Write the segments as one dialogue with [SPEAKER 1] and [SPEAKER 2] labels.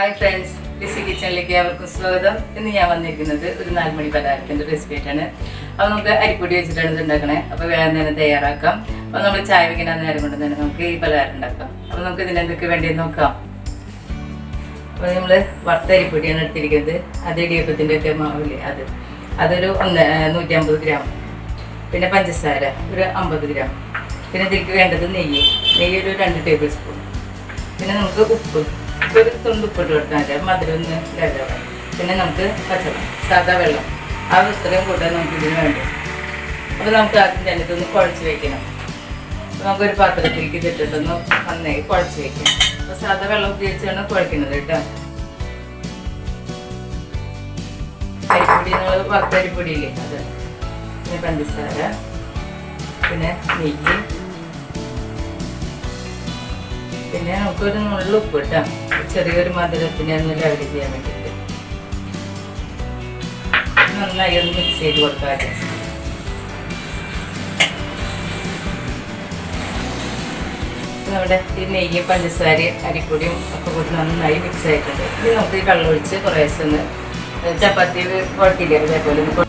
[SPEAKER 1] Hi friends Lissy കിച്ചണിലേക്ക് അവർക്കും സ്വാഗതം. ഇന്ന് ഞാൻ വന്നിരിക്കുന്നത് ഒരു നാലുമണി പലഹാരത്തിന്റെ റെസിപ്പി ആയിട്ടാണ് അപ്പോൾ നമുക്ക് അരിപ്പൊടി വെച്ചിട്ടാണ് ഇത് ഉണ്ടാക്കണേ. അപ്പോൾ വേറെ തന്നെ തയ്യാറാക്കാം. അപ്പോൾ നമ്മൾ ചായ വയ്ക്കുന്ന നേരം കൊണ്ട് തന്നെ നമുക്ക് ഈ പലഹാരം ഉണ്ടാക്കാം. അപ്പോൾ നമുക്ക് ഇതിന് എന്തൊക്കെ വേണ്ടിയെന്ന് നോക്കാം. അപ്പോൾ നമ്മൾ വറുത്ത അരിപ്പൊടിയാണ് എടുത്തിരിക്കുന്നത്. അത് ഇടിയപ്പത്തിന്റെ ഒക്കെ മാവില്ലേ അത്. അതൊരു ഒന്ന് നൂറ്റി അമ്പത് ഗ്രാം. പിന്നെ പഞ്ചസാര ഒരു അമ്പത് ഗ്രാം. പിന്നെ ഇതിലേക്ക് വേണ്ടത് നെയ്യ്. നെയ്യ് ഒരു രണ്ട് ടേബിൾ സ്പൂൺ. പിന്നെ നമുക്ക് ഉപ്പ്. ഒരു തുണ്ട് ഉപ്പിട്ട് മതി മധുരം ഒന്ന് പിന്നെ നമുക്ക് പച്ചവെള്ളം സാധാ വെള്ളം. ആ ഇത്രയും കൂട്ടാൻ നമുക്ക് ഇതിന് വേണ്ടി? അപ്പോൾ നമുക്ക് ആദ്യം തന്നെ ഇതൊന്ന് കുഴച്ച് അപ്പോൾ നമുക്കൊരു പാത്രത്തിലേക്ക് ഇതിട്ടിട്ടൊന്ന് നന്നായി കുഴച്ച് വെക്കാം. അപ്പോൾ സാധാ വെള്ളം ഉപയോഗിച്ചാണ് കുഴക്കുന്നത് കേട്ടോ. അരിപ്പൊടി നമ്മൾ വറുത്ത അരിപ്പൊടിയില്ലേ അത്. പിന്നെ പഞ്ചസാര. പിന്നെ നെയ്യ്. പിന്നെ നമുക്കൊരു നുള്ളു ഉപ്പ് ഇട്ടാം ചെറിയൊരു മധുരത്തിന് ഒന്ന് ലെവൽ ചെയ്യാൻ വേണ്ടിയിട്ട്. നന്നായി ഒന്ന് മിക്സ് ചെയ്ത് കൊടുക്കാം നമ്മുടെ ഈ നെയ്യ് പഞ്ചസാര അരിപ്പൊടിയും ഒക്കെ കൂടി നന്നായി മിക്സ് ആയിട്ടുണ്ട്. ഇത് നമുക്ക് ഈ കള്ളൊഴിച്ച് ഒഴിച്ച് കുറേശ്ശെ ഒന്ന് ചപ്പാത്തി കുഴപ്പമില്ല അതേപോലെ ഒന്ന്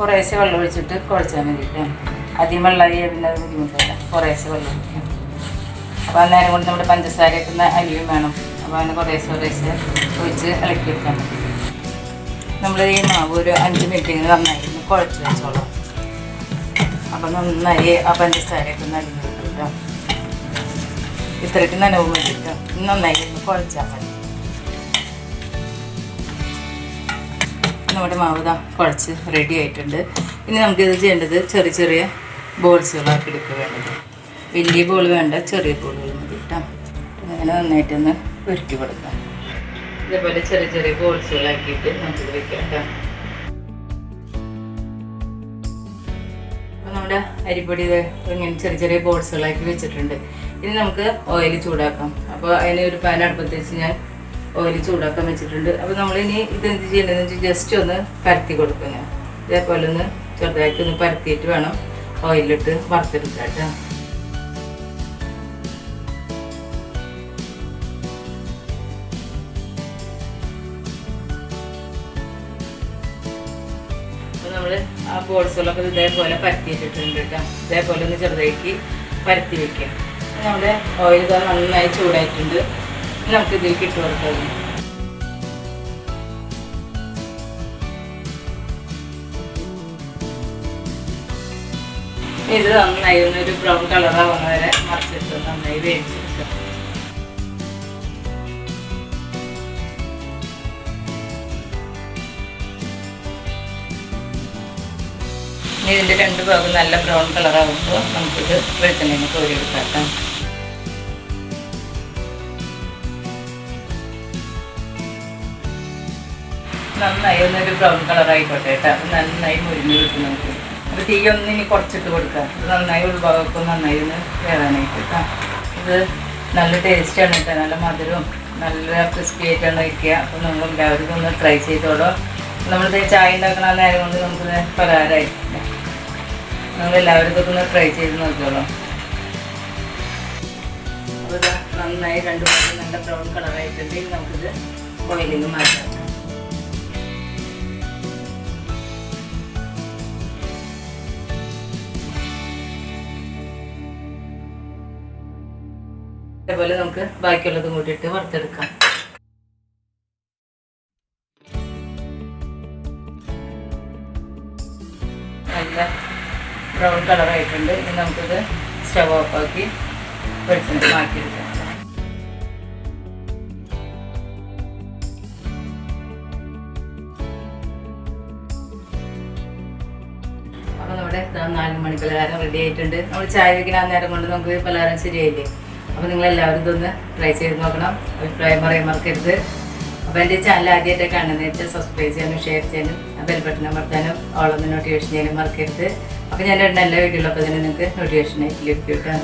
[SPEAKER 1] കുറേശ്ശെ വെള്ളം ഒഴിച്ചിട്ട് കുഴച്ചാൽ മതി കേട്ടോ അധികം വെള്ളമായി പിന്നെ ബുദ്ധിമുട്ടില്ല. കുറേശ്ശെ വെള്ളം ഒഴിക്കാം അപ്പോൾ അന്നേരം കൊണ്ട് നമ്മുടെ പഞ്ചസാരയൊക്കെ ഒന്ന് അരിയും വേണം. അപ്പോൾ അങ്ങനെ കുറേശ്ശെ കുറേശ്ശെ ഒഴിച്ച് ഇളക്കിയെടുക്കാൻ മതി നമ്മൾ ഈ മാവ് ഒരു അഞ്ച് മിനിറ്റിന് നന്നായി ഒന്ന് കുഴച്ച് വെച്ചോളാം. അപ്പോൾ നന്നായി ആ പഞ്ചസാരയൊക്കെ ഒന്ന് അലിഞ്ഞ് കിട്ടും ഇത്രയ്ക്ക് നനവ് വേണ്ടിയിട്ട് നന്നായി കുഴച്ചാൽ മതി. നമ്മുടെ മാവ് കുഴച്ച് റെഡി ആയിട്ടുണ്ട്. ഇനി നമുക്കിത് ചെയ്യേണ്ടത് ചെറിയ ചെറിയ ബോൾസുകളാക്കി എടുക്കുക വേണ്ടത്. വലിയ ബോൾ വേണ്ട ചെറിയ ബോളുകൾ മതി കേട്ടോ. അങ്ങനെ നന്നായിട്ടൊന്ന് ഒരുക്കി കൊടുക്കാം. ഇതേപോലെ ചെറിയ ചെറിയ ബോൾസുകളാക്കിയിട്ട് നമുക്കിത് വെക്കാം കേട്ടോ. അപ്പോൾ നമ്മുടെ അരിപ്പൊടി ഇങ്ങനെ ചെറിയ ചെറിയ ബോൾസുകളാക്കി വെച്ചിട്ടുണ്ട്. ഇനി നമുക്ക് ഓയിൽ ചൂടാക്കാം. അപ്പോൾ അതിന് ഒരു പാൻ അടുപ്പത്ത് വെച്ച് ഞാൻ ഓയിൽ ചൂടാക്കാൻ വെച്ചിട്ടുണ്ട്. അപ്പോൾ നമ്മളിനി ഇതെന്ത് ചെയ്യേണ്ടതെന്ന് വെച്ചാൽ ജസ്റ്റ് ഒന്ന് പരത്തി കൊടുക്കുക. ഇതേപോലെ ഒന്ന് ചെറുതായിട്ട് ഒന്ന് പരത്തിയിട്ട് വേണം ഓയിലിട്ട് വറുത്തെടുക്കാം നമ്മൾ ആ ബോൾസുകളൊക്കെ ഇതേപോലെ പരത്തിയിട്ടിട്ടുണ്ട് കേട്ടോ. ഇതേപോലെ ഒന്ന് ചെറുതാക്കി പരത്തി വെക്കാം നമ്മുടെ ഓയിൽ നന്നായി ചൂടായിട്ടുണ്ട്. നമുക്ക് ഇതിലേക്ക് ഇട്ട് കൊടുക്കാം ഇത് നന്നായി ഒരു ബ്രൗൺ കളറാവുന്ന വരെ മറിച്ചിട്ട് നന്നായി വേവിച്ചെടുക്കാം ഇനി ഇതിന്റെ രണ്ട് ഭാഗം നല്ല ബ്രൗൺ കളറാകുമ്പോൾ നമുക്കിത് വെളിച്ചെണ്ണയിൽ കോരി എടുക്കാം നന്നായി ഒന്നൊരു ബ്രൗൺ കളർ ആയിക്കോട്ടെ കേട്ടോ അത് നന്നായി മുരിഞ്ഞ് കിട്ടും നമുക്ക്. അപ്പോൾ തീ ഒന്ന് ഇനി കുറച്ചിട്ട് കൊടുക്കാം. ഇത് നന്നായി ഉൾഭാഗമൊക്കെ നന്നായി ഒന്ന് കേറാനായിട്ട് കേട്ടോ. ഇത് നല്ല ടേസ്റ്റാണ് കേട്ടോ നല്ല മധുരവും നല്ല ക്രിസ്പി ആയിട്ടാണ് വയ്ക്കുക അപ്പോൾ നമ്മൾ എല്ലാവർക്കും ഒന്ന് ട്രൈ ചെയ്തോളൂ. നമ്മളിത് ചായ ഉണ്ടാക്കണ നേരം കൊണ്ട് നമുക്ക് പലഹാരമായി. നമ്മൾ എല്ലാവർക്കും ഒന്ന് ട്രൈ ചെയ്ത് നോക്കിയോളൂ അപ്പോൾ രണ്ട് മൂന്ന് നല്ല ബ്രൗൺ കളറായിട്ടുണ്ട് നമുക്കിത് ഓയിലിൽ മാറ്റാം. അതേപോലെ നമുക്ക് ബാക്കിയുള്ളതും കൂട്ടിയിട്ട് വറുത്തെടുക്കാം. നല്ല ബ്രൗൺ കളറായിട്ടുണ്ട്. ഇനി നമുക്കിത് സ്റ്റവ് ഓഫ് ഓഫാക്കി വെളിച്ചെണ്ണ മാറ്റിയെടുക്കാം. അപ്പോൾ നമ്മുടെ നാല് മണി പലഹാരം റെഡി ആയിട്ടുണ്ട്. നമ്മൾ ചായ വെക്കുന്ന ആ നേരം കൊണ്ട് നമുക്ക് പലഹാരം ശരിയായില്ലേ? അപ്പോൾ നിങ്ങൾ എല്ലാവരും ഇതൊന്ന് ട്രൈ ചെയ്ത് നോക്കണം. അഭിപ്രായം പറയാൻ മറക്കരുത്. അപ്പോൾ എന്റെ ചാനൽ ആദ്യമായിട്ട് കാണുന്നത് വെച്ചാൽ സബ്സ്ക്രൈബ് ചെയ്യാനും ഷെയർ ചെയ്യാനും ബെൽ ബട്ടൺ അമർത്താനും ഓളൊന്ന് നോട്ടിഫിക്കേഷൻ ചെയ്യാനും മറക്കരുത്. അപ്പോൾ ഞാൻ ഒരു നല്ല വീഡിയോ ഉള്ളപ്പോൾ തന്നെ നിങ്ങൾക്ക് നോട്ടിഫിക്കേഷൻ ആയിട്ട് ലഭിക്കും കേട്ടോ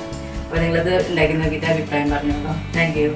[SPEAKER 1] അപ്പോൾ നിങ്ങളത് ഉണ്ടാക്കി നോക്കിയിട്ട് അഭിപ്രായം പറഞ്ഞോളൂ. Thank you